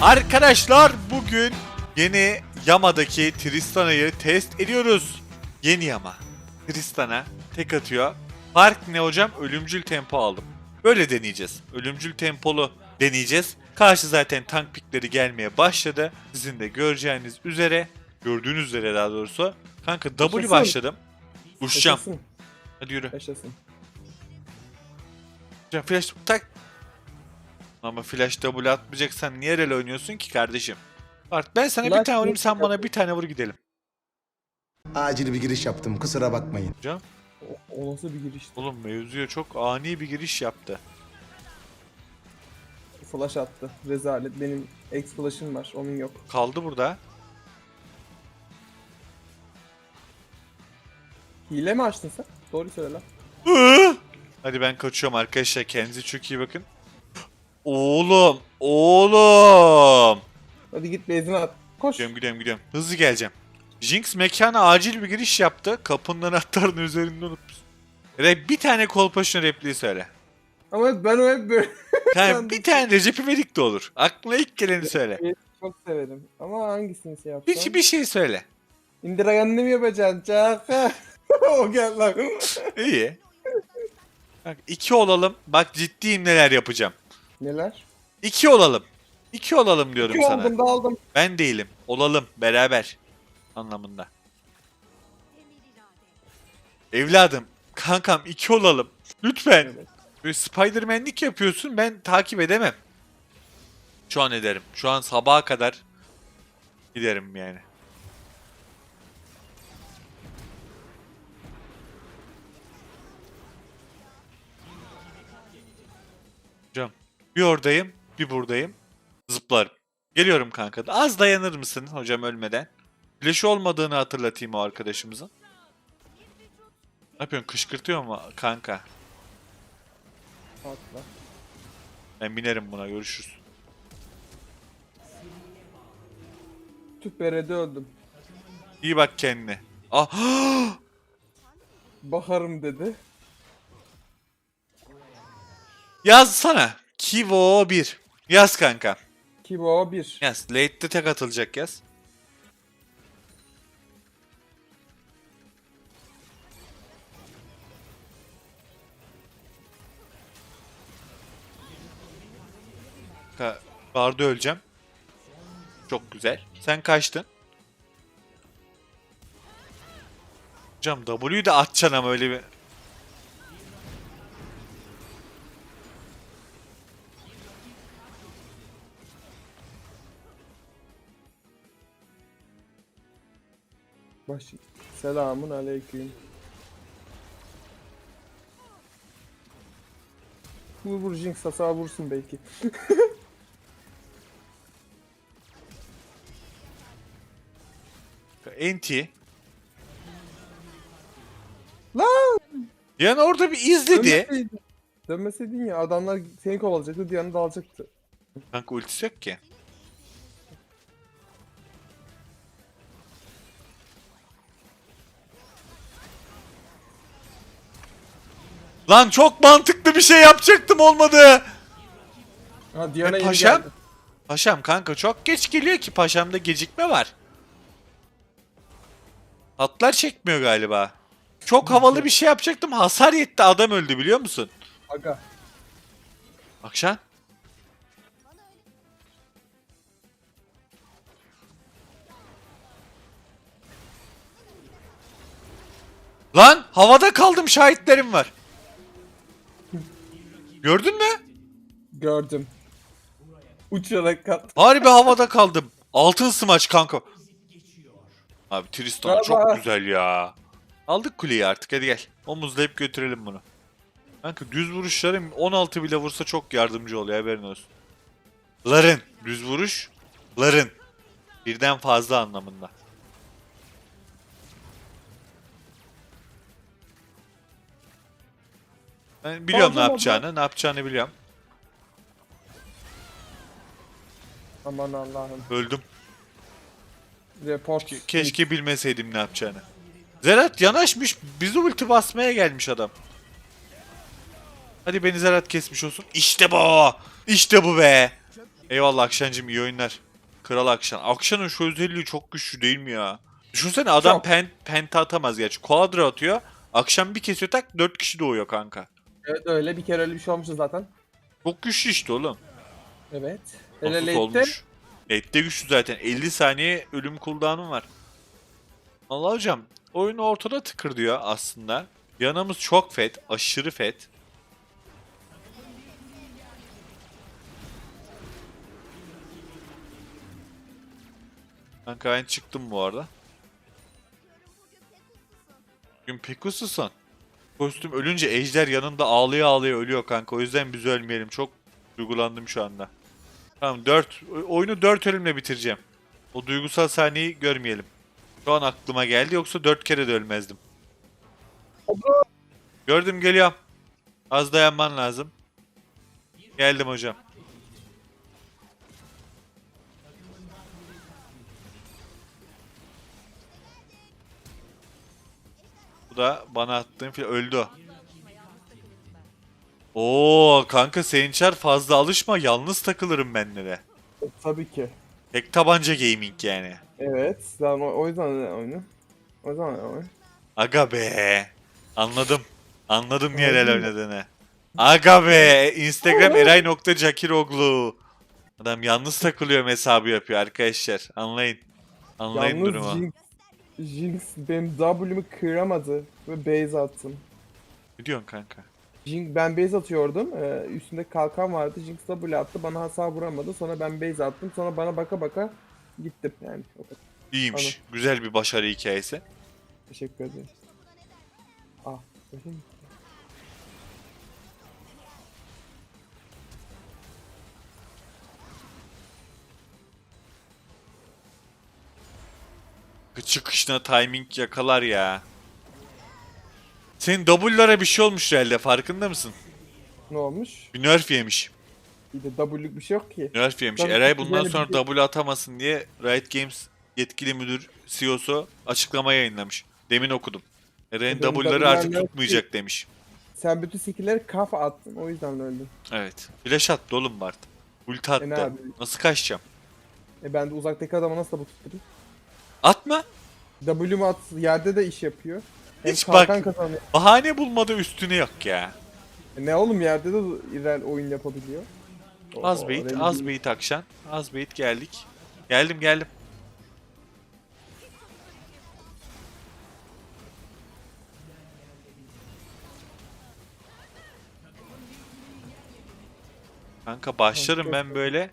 Arkadaşlar bugün yeni Yama'daki Tristana'yı test ediyoruz. Yeni Yama. Tristana tek atıyor. Fark ne hocam? Ölümcül tempo aldım. Böyle deneyeceğiz. Ölümcül tempolu deneyeceğiz. Karşı zaten tank pikleri gelmeye başladı. Sizin de göreceğiniz üzere, gördüğünüz üzere daha doğrusu. Kanka W Yaşasın. başladım. Uçacağım. Yaşasın. Hadi yürü. Yaşasın. Hocam flash tak. Ama flash double atmayacaksan niye rel oynuyorsun ki kardeşim? Bak ben sana bir Flash tane vurayım sen bana bir tane vur gidelim. Acil bir giriş yaptım. Kusura bakmayın. Hocam O, o nasıl bir girişti? oğlum mevzuya çok ani bir giriş yaptı. Flash attı. Rezalet. Benim X flash'ım var. Onun yok. Kaldı burada. Hile mi açtın sen? Doğru söyle lan. Hadi ben kaçıyorum arkadaşlar kendinize çok iyi bakın. Oğlum, oğlum. Hadi git benzin at. Koş. Gidiyorum gidiyorum gidiyorum. Hızlı geleceğim. Jinx mekana acil bir giriş yaptı. Kapının anahtarını üzerinde unutmuş. Re bir tane kolpaşın repliği söyle. Ama ben o hep böyle Yani bir tane Recep İvedik de olur. Aklına ilk geleni söyle. çok severim. Ama hangisini şey yapsam? Bir, bir şey söyle. Indira Gandhi mi yapacaksın? Çaka. o gel lan. İyi. Bak iki olalım. Bak ciddiyim neler yapacağım. Neler? İki olalım. İki olalım diyorum İki sana. oldum da aldım. Ben değilim. Olalım beraber. Anlamında. Evladım. Kankam iki olalım. Lütfen. Evet. Böyle Spider-Man'lik yapıyorsun ben takip edemem. Şu an ederim. Şu an sabaha kadar giderim yani. Bir oradayım bir buradayım. Zıplarım. Geliyorum kanka. Az dayanır mısın hocam ölmeden? Flash olmadığını hatırlatayım o arkadaşımızın. Ne yapıyorsun? Kışkırtıyor mu kanka? Atla. Ben binerim buna görüşürüz. Tüperede öldüm. İyi bak kendine. Ah! Baharım dedi. Yazsana. Kivo 1. Yaz kanka. Kibo 1. Yaz. Late'de tek atılacak yaz. Ka Barda öleceğim. Çok güzel. Sen kaçtın. Hocam W'yu da atacaksın ama öyle bir... Baş. Selamun aleyküm. Vur vur Jinx hasar vursun belki. Enti. Lan! Yani orada bir izledi. Dönmeseydin. Dönmeseydin ya adamlar seni kovalayacaktı Diana da alacaktı. Kanka ultisi yok ki. Lan çok mantıklı bir şey yapacaktım olmadı. Ha Diana E, yeni paşam? geldi. Paşam kanka çok geç geliyor ki paşamda gecikme var. Hatlar çekmiyor galiba. Çok havalı bir şey yapacaktım hasar yetti adam öldü biliyor musun? Aga. Akşam. Lan havada kaldım şahitlerim var. Gördün mü? Gördüm. Uçarak kat. Harbi havada kaldım. Altın smaç kanka. Abi Tristan Bravo. çok güzel ya. Aldık kuleyi artık hadi gel. Omuzlayıp götürelim bunu. Kanka düz vuruşlarım 16 bile vursa çok yardımcı oluyor haberin olsun. Ların. Düz vuruş. Ların. Birden fazla anlamında. Ben biliyorum ne mı yapacağını. Ne yapacağını biliyorum. Aman Allah'ım. Öldüm. Report. Ke- Keşke bilmeseydim ne yapacağını. Zerat yanaşmış. Bizi ulti basmaya gelmiş adam. Hadi beni Zerat kesmiş olsun. İşte bu. İşte bu be. Eyvallah Akşancığım iyi oyunlar. Kral Akşan. Akşan'ın şu özelliği çok güçlü değil mi ya? Düşünsene adam Çok. pen, penta atamaz gerçi. Quadra atıyor. Akşam bir kesiyor tak 4 kişi doğuyor kanka. Evet öyle bir kere öyle bir şey olmuştu zaten. Çok güçlü işte oğlum. Evet. Nasıl Hele late'te olmuş? Late'de güçlü zaten. 50 saniye ölüm cooldown'um var. Allah hocam oyunu ortada tıkır diyor aslında. Yanımız çok fet. Aşırı fet. Kanka ben çıktım bu arada. Bugün Pegasus'un. Kostüm ölünce ejder yanında ağlaya ağlaya ölüyor kanka. O yüzden biz ölmeyelim. Çok duygulandım şu anda. Tamam 4. Oyunu 4 ölümle bitireceğim. O duygusal sahneyi görmeyelim. Şu an aklıma geldi yoksa 4 kere de ölmezdim. Gördüm geliyorum. Az dayanman lazım. Geldim hocam. Bu da bana attığın fil öldü. Oo kanka senin çar fazla alışma yalnız takılırım benle de. Tabii ki. Tek tabanca gaming yani. Evet. Ben o, o yüzden oyunu. O yüzden oyunu. Aga be. Anladım. Anladım niye el oynadığını. Aga be. Instagram eray.jakiroglu. Adam yalnız takılıyor hesabı yapıyor arkadaşlar. Anlayın. Anlayın Yalnız durumu. Jinx, Jinx benim W'mi kıramadı ve base attım. Ne diyorsun kanka? Jinx, ben base atıyordum. Ee, üstünde kalkan vardı. Jinx W attı. Bana hasar vuramadı. Sonra ben base attım. Sonra bana baka baka gittim yani. O kadar. İyiymiş. Güzel bir başarı hikayesi. Teşekkür ederim. Ah. öyle mi? Çıkışına timing yakalar ya. Senin W'lara bir şey olmuş herhalde farkında mısın? Ne olmuş? Bir nerf yemiş. Bir de W'lük bir şey yok ki. Nerf yemiş. Tabii Eray bundan yani sonra bir W atamasın diye Riot Games yetkili müdür CEO'su açıklama yayınlamış. Demin okudum. Eray'ın Benim W'ları artık nerf tutmayacak demiş. Sen bütün skill'leri kafa attın. O yüzden öldün. Evet. Flash attı oğlum Bart. Ulti attı. E ne abi? Nasıl kaçacağım? E ben de uzaktaki adama nasıl bu tutturayım? Atma. W'mu at yerde de iş yapıyor. Hem Hiç bak- kazanıyor. Bahane bulmadı üstüne yok ya. E ne oğlum yerde de İrel oyun yapabiliyor. O- Az öyle az bait akşam. Az bait geldik. Geldim geldim. Kanka başlarım ben böyle.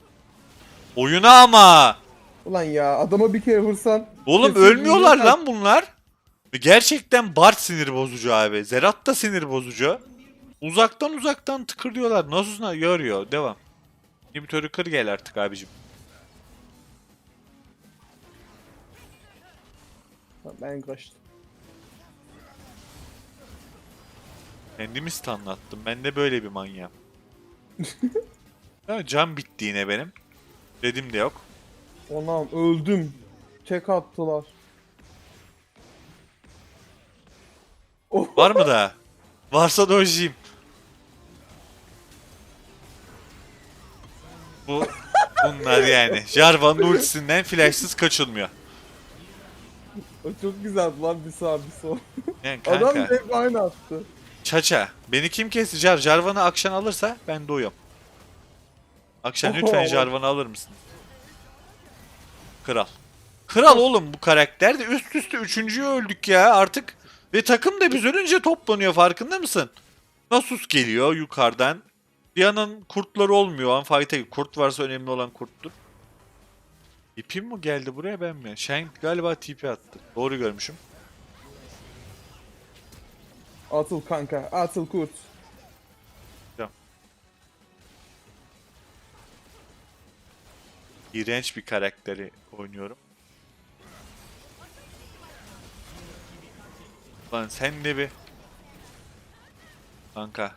Oyuna ama. Ulan ya adama bir kere vursan. Oğlum kesin ölmüyorlar lan bunlar. Gerçekten Bart sinir bozucu abi. Zerat da sinir bozucu. Uzaktan uzaktan tıkırıyorlar. Nasıl görüyor. Devam. İnhibitörü kır gel artık abicim. Ben kaçtım. Kendimi stunlattım. Ben de böyle bir manyağım. Ya Can bitti yine benim. Dedim de yok. Onam öldüm. Tek attılar. Var mı daha? Varsa dojiyim. Bu bunlar yani. Jarvan'ın ultisinden flashsız kaçılmıyor. O çok güzel lan bir sağ bir sol. Yani kanka. Adam hep aynı attı. Çaça. Beni kim kesti? Jar. Jarvan'ı Akşan alırsa ben doyuyorum. Akşan lütfen. Jarvan'ı alır mısın? Kral. Kral oğlum bu karakter de üst üste üçüncüyü öldük ya artık. Ve takım da biz ölünce toplanıyor farkında mısın? Nasus geliyor yukarıdan. Diana'nın kurtları olmuyor. An fight'e kurt varsa önemli olan kurttur. İpim mi geldi buraya ben mi? Shen galiba TP attı. Doğru görmüşüm. Atıl kanka. Atıl kurt. İğrenç bir karakteri oynuyorum. Lan sen de bir... Kanka.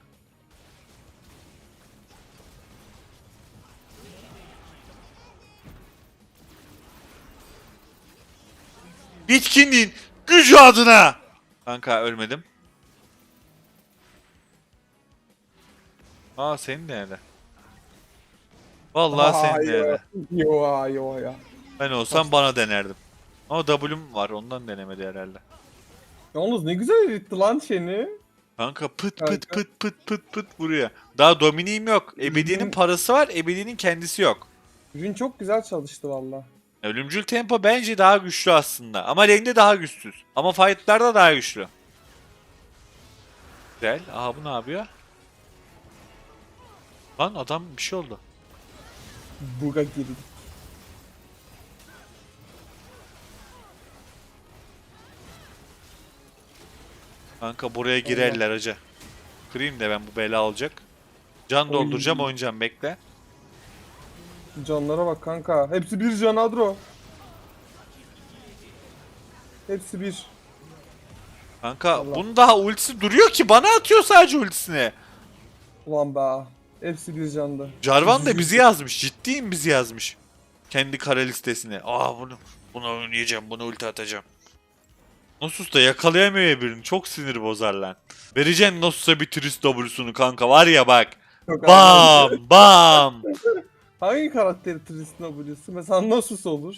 Bitkinliğin gücü adına! Kanka ölmedim. Aa senin nerede? Vallahi Aa, sen yo, dene. Yo yo ya. Ben olsam bana denerdim. Ama W'm var ondan denemedi herhalde. Yalnız ne güzel eritti lan seni. Kanka pıt Kanka. pıt pıt pıt pıt pıt vuruyor. Daha Dominik'im yok. Ebedi'nin parası var, Ebedi'nin kendisi yok. Ürün çok güzel çalıştı valla. Ölümcül tempo bence daha güçlü aslında. Ama lane'de daha güçsüz. Ama fight'larda daha güçlü. Güzel. Aha bu ne yapıyor? Lan adam bir şey oldu. Buga girdi. Kanka buraya girerler acı. Kırayım da ben bu bela olacak. Can dolduracağım oynayacağım bekle. Canlara bak kanka. Hepsi bir can Adro. Hepsi bir. Kanka Allah. bunun daha ultisi duruyor ki bana atıyor sadece ultisini. Ulan be. Hepsi bir candı. Jarvan da bizi yazmış. Ciddiyim bizi yazmış. Kendi kare listesine. Aa bunu bunu oynayacağım. Bunu ulti atacağım. Nosus da yakalayamıyor birini. Çok sinir bozar lan. Vereceksin Nosus'a bir turist W'sunu kanka. Var ya bak. Çok anladım. Bam bam. Hangi karakteri Tristan W'su? Mesela Nasus olur.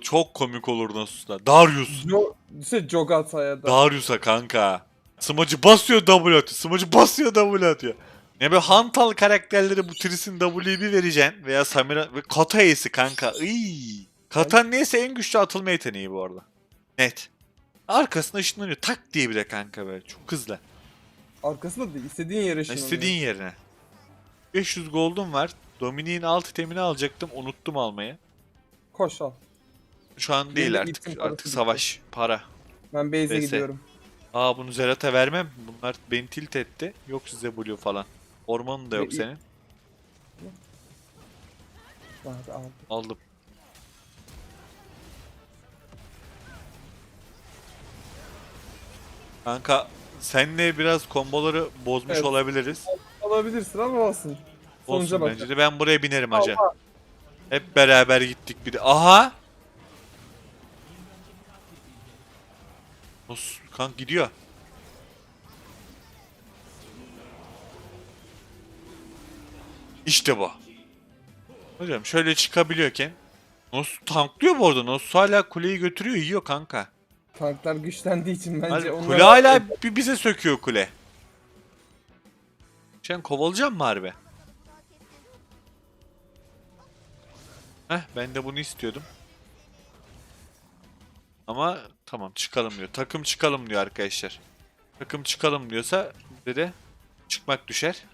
Çok komik olur Nosus'ta. Darius. Jo işte Jogata'ya da. Darius'a kanka. Smacı basıyor W atıyor. Smacı basıyor W atıyor. Ne böyle hantal karakterleri bu Tris'in W'yi bir vereceksin. Veya Samira ve Kata kanka. Iy. Katan neyse en güçlü atılma yeteneği bu arada. Net. Arkasına ışınlanıyor. Tak diye bile kanka böyle. Çok hızlı. Arkasında değil. istediğin yere ışınlanıyor. İstediğin yerine. 500 gold'um var. Dominik'in alt itemini alacaktım. Unuttum almayı. Koş al. Şu an değil Benim artık. item parası Artık bitti. savaş. Para. Ben base'e BS. gidiyorum. Aa bunu Zerat'a vermem. Bunlar beni tilt etti. Yok size Blue falan. Ormanın da yok Ve- senin. Aldım. Kanka senle biraz komboları bozmuş Evet. olabiliriz. Alabilirsin ama olsun. Sonuca Olsun bak. bence de ben buraya binerim hacı. Allah. Hep beraber gittik bir de. Aha! Nos, kanka gidiyor. İşte bu. Hocam şöyle çıkabiliyorken Nos tanklıyor bu arada. Nos hala kuleyi götürüyor, yiyor kanka. Tanklar güçlendiği için bence onlar... kule hala bize söküyor kule. Sen kovalayacak mı harbi? Heh ben de bunu istiyordum. Ama tamam çıkalım diyor. Takım çıkalım diyor arkadaşlar. Takım çıkalım diyorsa bize de çıkmak düşer.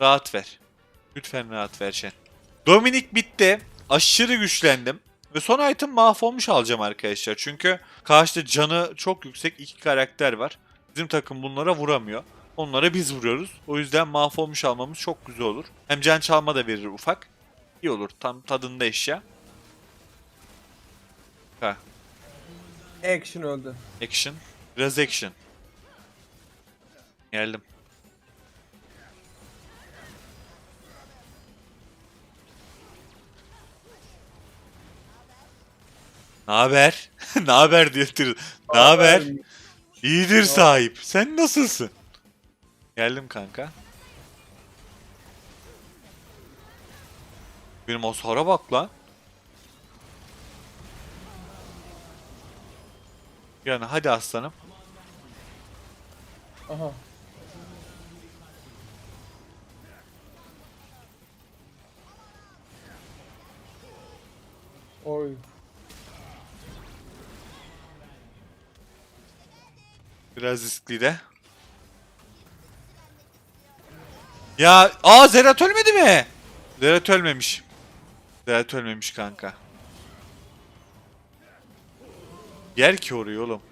Rahat ver. Lütfen rahat ver Şen. Dominik bitti. Aşırı güçlendim. Ve son item mahvolmuş alacağım arkadaşlar. Çünkü karşıda canı çok yüksek iki karakter var. Bizim takım bunlara vuramıyor. Onlara biz vuruyoruz. O yüzden mahvolmuş almamız çok güzel olur. Hem can çalma da verir ufak. İyi olur. Tam tadında eşya. Ha. Action öldü. Action. Biraz action. Geldim. Ne haber? Ne haber diyor. Ne haber? İyidir sahip. Sen nasılsın? Geldim kanka. Benim hasara bak lan. Yani hadi aslanım. Aha. Oy. Biraz riskli de. Ya aa Zerat ölmedi mi? Zerat ölmemiş. Zerat ölmemiş kanka. Yer ki orayı oğlum.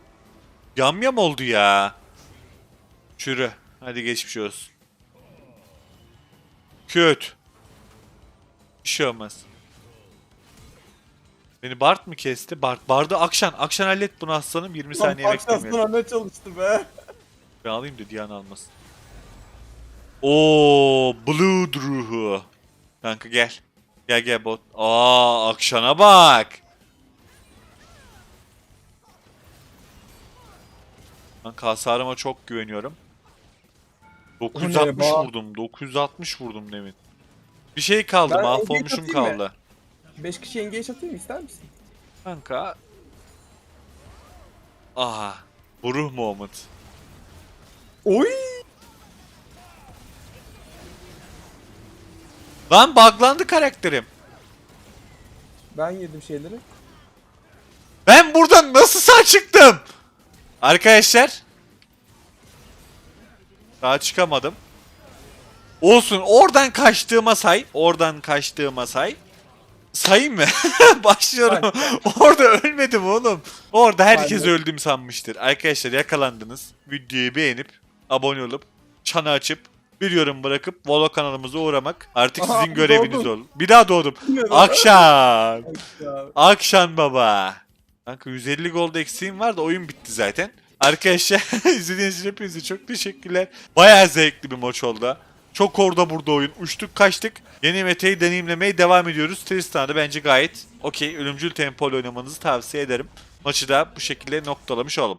Yam yam oldu ya. Çürü. Hadi geçmiş olsun. Köt. Bir şey olmaz. Beni Bart mı kesti? Bart. Bard'ı Akşan. Akşan hallet bunu aslanım. 20 saniye Lan beklemiyorum. Paksas'ın ne çalıştı be. Ben alayım da Diana almasın. Oo, Blood ruhu. Kanka gel. Gel gel bot. Aa, akşana bak. Kanka hasarıma çok güveniyorum. 960 bak? vurdum. 960 vurdum demin. Bir şey kaldı Ben mahvolmuşum engage atayım mı? kaldı. 5 kişi engage atayım ister misin? Kanka. Aha. Bu ruh moment. Oy! Lan buglandı karakterim. Ben yedim şeyleri. Ben buradan nasıl sağ çıktım? Arkadaşlar. Daha çıkamadım. Olsun oradan kaçtığıma say. Oradan kaçtığıma say. Sayayım mı? Başlıyorum. Orada ölmedim oğlum. Orada herkes Aynen. öldüm sanmıştır. Arkadaşlar yakalandınız. Videoyu beğenip abone olup çanı açıp bir yorum bırakıp Volo kanalımıza uğramak artık Aha, sizin göreviniz doğdum. olur. Bir daha doğdum. Akşam. Akşam baba. Kanka 150 gold eksiğim var da oyun bitti zaten. Arkadaşlar izlediğiniz için hepinize çok teşekkürler. Bayağı zevkli bir maç oldu. Çok orada burada oyun. Uçtuk kaçtık. Yeni meteyi deneyimlemeye devam ediyoruz. Tristan'da bence gayet okey. Ölümcül tempolu oynamanızı tavsiye ederim. Maçı da bu şekilde noktalamış olalım.